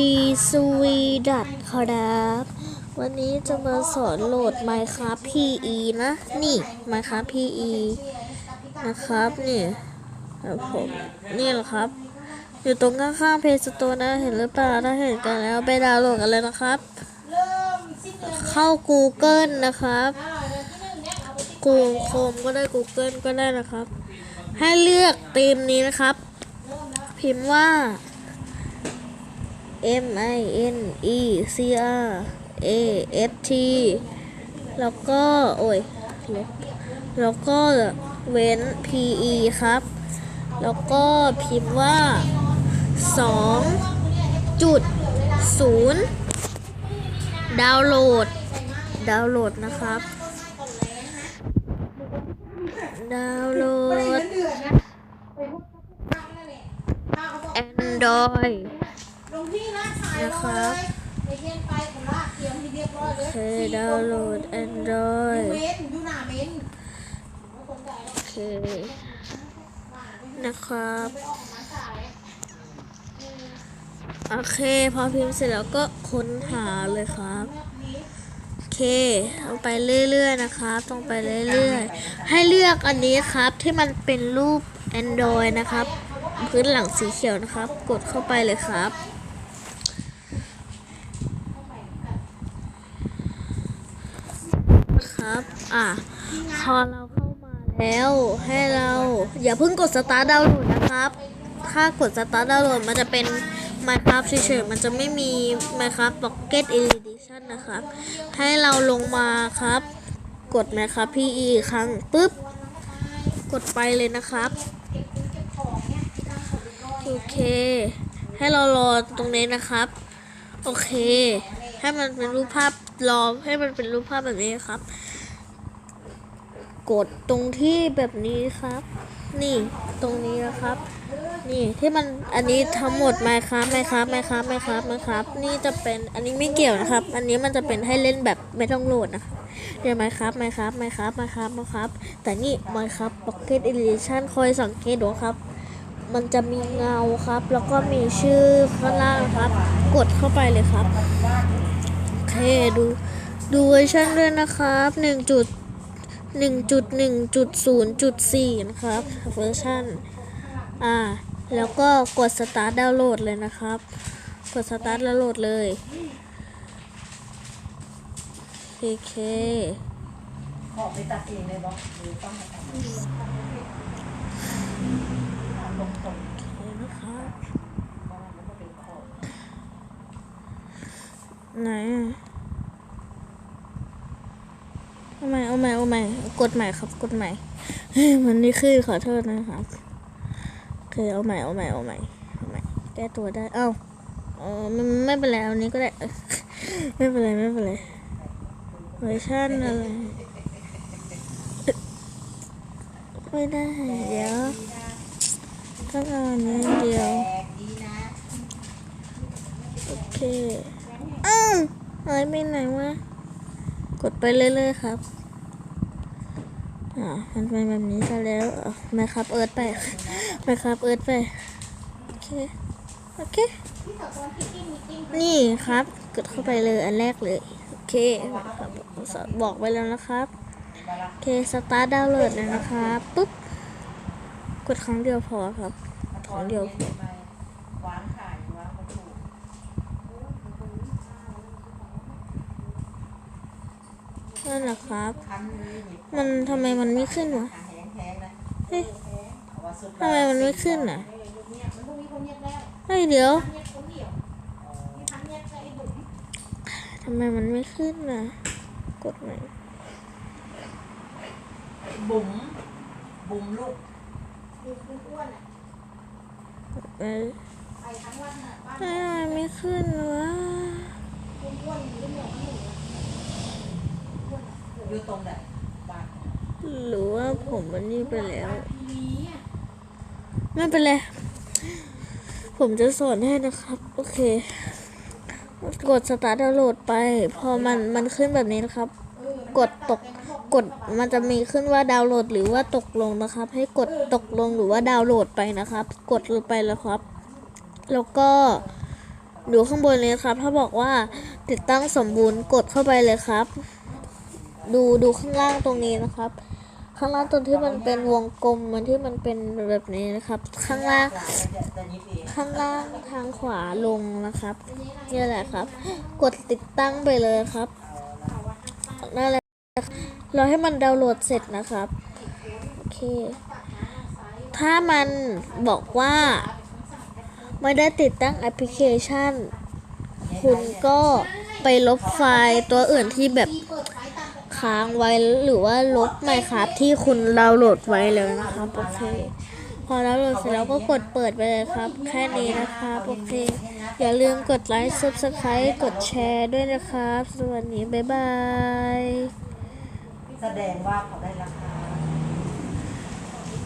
ดีสวีดัตครับ วันนี้จะมาสอนโหลด Minecraft PE นะ นี่ Minecraft PE นะครับนี่ครับผมนี่แหละครับ อยู่ตรงข้างๆเพจสโตนะเห็นหรือเปล่าถ้าเห็นกันแล้วไปดาวน์โหลดกันเลยนะครับ เข้า Google นะครับ Google Chrome ก็ได้ Google ก็ได้นะครับ ให้เลือกธีมนี้นะครับ พิมพ์ว่า M I N E C R A F T แล้วก็ โอ้ย แล้วก็เว้น P E ครับ แล้วก็พิมพ์ว่า 2 จุด0ดาวน์โหลด ดาวน์โหลดนะครับ ดาวน์โหลด Android ลงที่ลาดชายนะครับไปเทียนไปผมลาดเตรียมให้เรียบร้อยเลยโอเคดาวน์โหลด Android เว้นอยู่หน้าเมนโอเคนะครับโอเค พอพิมพ์เสร็จแล้วก็ค้นหาเลยครับ โอเคต้องไปเรื่อยๆนะครับต้องไปเรื่อยๆ ให้เลือกอันนี้ครับที่มันเป็นรูป Android นะครับ พื้นหลังสีเขียวนะครับ กดเข้าไปเลยครับ ครับ อะพอเราเข้ามาแล้ว ให้เราอย่าเพิ่งกดสตาร์ทดาวน์โหลดนะครับ ถ้ากดสตาร์ทดาวน์โหลดมันจะเป็น Minecraft เฉยๆมันจะไม่มี Minecraft Pocket Edition นะครับ ให้เราลงมาครับ กด Minecraft PE อีครั้งปุ๊บ กดไปเลยนะครับ โอเค ให้เรารอตรงนี้นะครับ โอเค ให้มันเป็นรูปภาพรอให้มันเป็นรูปภาพแบบนี้ครับ กดตรงที่แบบนี้ครับ นี่ตรงนี้นะครับ นี่ที่มันอันนี้ทั้งหมดไหมครับไหมครับไหมครับไหมครับไหมครับ นี่จะเป็นอันนี้ไม่เกี่ยวนะครับ อันนี้มันจะเป็นให้เล่นแบบไม่ต้องโหลดนะครับเดี๋ยวไหมครับไหมครับไหมครับไหมครับไหมครับ แต่นี่ไหมครับ Pocket Edition คอยสังเกตดูครับ มันจะมีเงาครับ แล้วก็มีชื่อข้างล่างครับ กดเข้าไปเลยครับโอเคดูดูเวอร์ชันด้วยนะครับห นึ่งจุดหนึ่งจุดหนึ่งจุดศูนย์จุดสี่นะครับ เวอร์ชันอ่า แล้วก็กดสตาร์ทดาวน์โหลดเลยนะครับ กดสตาร์ทดาวน์โหลดเลยโอเคออกไปตัดเองเลยบอกหรือต้องมาตัดเองลงตรงโอเคนะครับเพราะว่ามันก็เป็นขอบไหนอะเอา ใหม่เอาใหม่เอาใหม่กดใหม่ครับกดใหม่เฮ้ยมันนี่คือขอโทษนะครับโอเคเอาใหม่เอาใหม่เอาใหม่เอาใหม่แก้ตัวได้เอ้าเออไม่ไม่เป็นไรเอานี้ก็ได้ไม่เป็นไรไม่เป็นไรเวอร์ชันอะไรไม่ได้เดี๋ยวต้องเอาอันนี้เดียวโอเคอ้าวหายไปไหนวะกดไปเรื่อยๆครับ อ่ามันเป็นแบบนี้ซะแล้วไม่ครับเอิร์ธไปไม่ครับเอิร์ธไป โอเค โอเค นี่ครับ กดเข้าไปเลยอันแรกเลย โอเคครับบอกไปแล้วนะครับ โอเคสตาร์ทดาวน์โหลดเลยนะครับ ปุ๊บ กดครั้งเดียวพอครับ ครั้งเดียวพอ นั่นแหละครับคันเลยนี่มันทำไมมันไม่ขึ้นวะหาแห้งแห้งนะเฮ้ยเอาว่าสุดทำไมมันไม่ขึ้นอะมันพวกนี้คนเงียบแล้วเฮ้ยเดี๋ยวเงียบคนเดียวมีพันเงียบใจบุ๋มทำไมมันไม่ขึ้นอะ กดไหนอยบุ๋มบุ๋มลูกดูคุณอ้วนอะเอ้ยไปทั้งวันอะบ้านทำไมมันไม่ขึ้นวะคุณอ้วนอยู่ที่เหนือมันหนู อยู่ตรงไหนบ้านหรือว่าผมมันนี่ไปแล้วทีนี้อะไม่เป็นไร ผมจะสอนให้นะครับ โอเค กดสตาร์ทดาวน์โหลดไป พอมันมันขึ้นแบบนี้นะครับ กดตกกดมันจะมีขึ้นว่าดาวน์โหลดหรือว่าตกลงนะครับ ให้กดตกลงหรือว่าดาวน์โหลดไปนะครับ กดลงไปแล้วครับ แล้วก็ดูข้างบนเลยครับ ถ้าบอกว่าติดตั้งสมบูรณ์กดเข้าไปเลยครับ ดูดูข้างล่างตรงนี้นะครับ ข้างล่างตรงที่มันเป็นวงกลมมันที่มันเป็นแบบนี้นะครับ ข้างล่างข้างล่างทางขวาลงนะครับนี่แหละครับ กดติดตั้งไปเลยครับนั่นแหละรอให้มันดาวน์โหลดเสร็จนะครับโอเค ถ้ามันบอกว่าไม่ได้ติดตั้งแอปพลิเคชัน คุณก็ไปลบไฟล์ตัวอื่นที่แบบ ค้างไว้หรือว่าลบไมครับที่คุณดาวน์โหลดไว้แล้วนะครับโอเคพอดาวน์โหลดเสร็จแล้วก็กดเปิดไปเลยครับ แค่นี้นะครับโอเค อย่าลืมกดไลค์ซับสไครต์กดแชร์ด้วยนะครับสวัสดีบ๊ายบาย แสดงว่าเขาได้ราคา